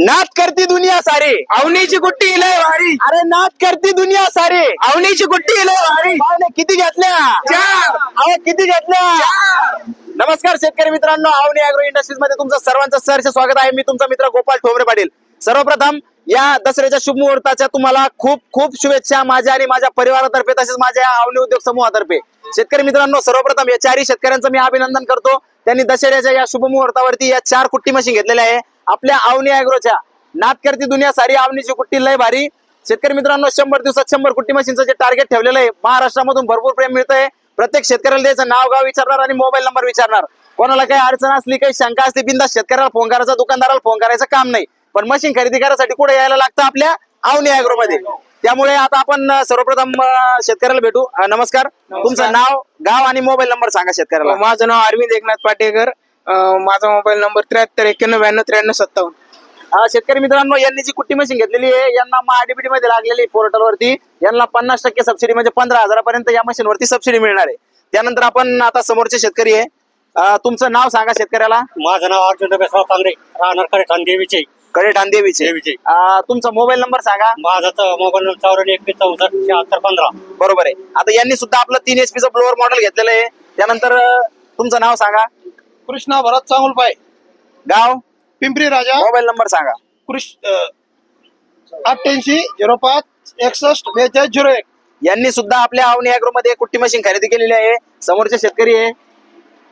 नाच करती दुनिया सारी. अवनीची कुट्टी लय भारी. अरे नाच करती दुनिया सारी. अवनीची कुट्टी लय भारी. पाहुणे किती घेतल्या? चार. अहो किती घेतल्या? नमस्कार शेतकरी मित्रांनो आवनी अॅग्रो इंडस्ट्रीजमध्ये तुमचं सर्वांचं सहर्ष स्वागत आहे. मी तुमचा मित्र गोपाल ठोंबरे पाटील. सर्वप्रथम या दसऱ्याच्या शुभ मुहूर्ताच्या तुम्हाला खूप खूप शुभेच्छा माझ्या आणि माझ्या परिवारातर्फे तसेच माझ्या या आवनी उद्योग समूहातर्फे. शेतकरी मित्रांनो सर्वप्रथम या चारही शेतकऱ्यांचं मी अभिनंदन करतो. त्यांनी दसऱ्याच्या या शुभ मुहूर्तावरती या चार कुट्टी मशीन घेतलेल्या आहे. आपल्या आवनी अॅग्रोच्या नात करती दुनिया सारी आवनीची कुट्टी लय भारी. शेतकरी मित्रांनो शंभर दिवसात शंभर कुट्टी मशीनचं जे टार्गेट ठेवलेलं आहे. महाराष्ट्रामधून भरपूर प्रेम मिळतंय. प्रत्येक शेतकऱ्याला द्यायचं नाव गाव विचारणार आणि मोबाईल नंबर विचारणार. कोणाला काही अडचण असली काही शंका असली बिंदास शेतकऱ्याला फोन करायचा दुकानदाराला फोन करायचं काम नाही. पण मशीन खरेदी करायसाठी कुठे यायला लागतं आपल्या आवनी अॅग्रो मध्ये त्यामुळे आता आपण सर्वप्रथम शेतकऱ्याला भेटू. नमस्कार. तुमचं नाव गाव आणि मोबाईल नंबर सांगा शेतकऱ्याला. माझं नाव अरविंद एकनाथ पाटेकर. माझा मोबाईल नंबर त्र्याहत्तर एक्क्याण्णव ब्याण्णव त्र्याण्णव सत्तावन्न. अं, शेतकरी मित्रांनो यांनी जी कुट्टी मशीन घेतलेली आहे यांना महाडीबीटी मध्ये लागलेली पोर्टल वरती यांना पन्नास टक्के सबसिडी म्हणजे पंधरा हजारापर्यंत या मशीन वरती सबसिडी मिळणार आहे. त्यानंतर आपण आता समोरचे शेतकरी आहे. अं, तुमचं नाव सांगा शेतकऱ्याला. माझं नाव अर्जुन बेसराव तांगडे राहणार कडे देवीचे. कडे ठाणदेवीचे देवीचे. अं, तुमचा मोबाईल नंबर सांगा. माझा मोबाईल नंबर चौऱ्याण्णव एकवीस चौसष्ट शहात्तर पंधरा. बरोबर आहे. आता यांनी सुद्धा आपलं तीन एचपीचं ब्लोअर मॉडेल घेतलेलं आहे. त्यानंतर अं, तुमचं नाव सांगा. कृष्णा भरत चांगुलपाय गाव? पिंपरी राजा. मोबाईल नंबर सांगा. कृष्ण अठ्ठ्याऐंशी झिरो पाच एकसष्ट बेचाळीस झिरो एक. यांनी सुद्धा आपल्या आवनी अॅग्रो मध्ये कुट्टी मशीन खरेदी केलेली आहे. समोरचे शेतकरी आहे.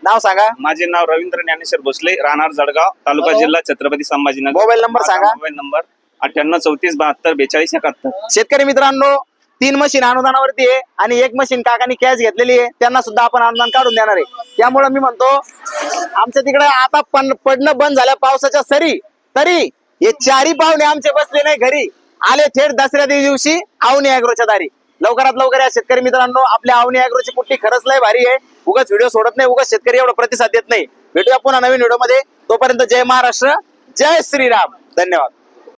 नाव सांगा. माझे नाव रवींद्र ज्ञानेश्वर भोसले राहणार जळगाव तालुका. जिल्हा छत्रपती संभाजीनगर. मोबाईल नंबर माझा सांगा. मोबाईल नंबर अठ्ठ्याण्णव चौतीस बहात्तर बेचाळीस एकाहत्तर. शेतकरी मित्रांनो तीन मशीन अनुदानावरती आहे आणि एक मशीन काकांनी कॅश घेतलेली आहे. त्यांना सुद्धा आपण अनुदान काढून देणार आहे. त्यामुळे मी म्हणतो आमच्या तिकडे आता पण पडणं बंद झालं पावसाच्या सरी तरी हे चारी पाहुणे आमचे बसले नाही घरी. आले थेट दसऱ्या दिवशी आवनी अॅग्रोच्या दारी. लवकरात लवकर या शेतकरी मित्रांनो आपल्या आवनी अॅग्रोची पुट्टी खरंच लय भारी आहे. उगाच व्हिडिओ सोडत नाही उगाच शेतकरी एवढा प्रतिसाद देत नाही. भेटूया पुन्हा नवीन व्हिडिओमध्ये. तोपर्यंत जय महाराष्ट्र जय श्रीराम. धन्यवाद.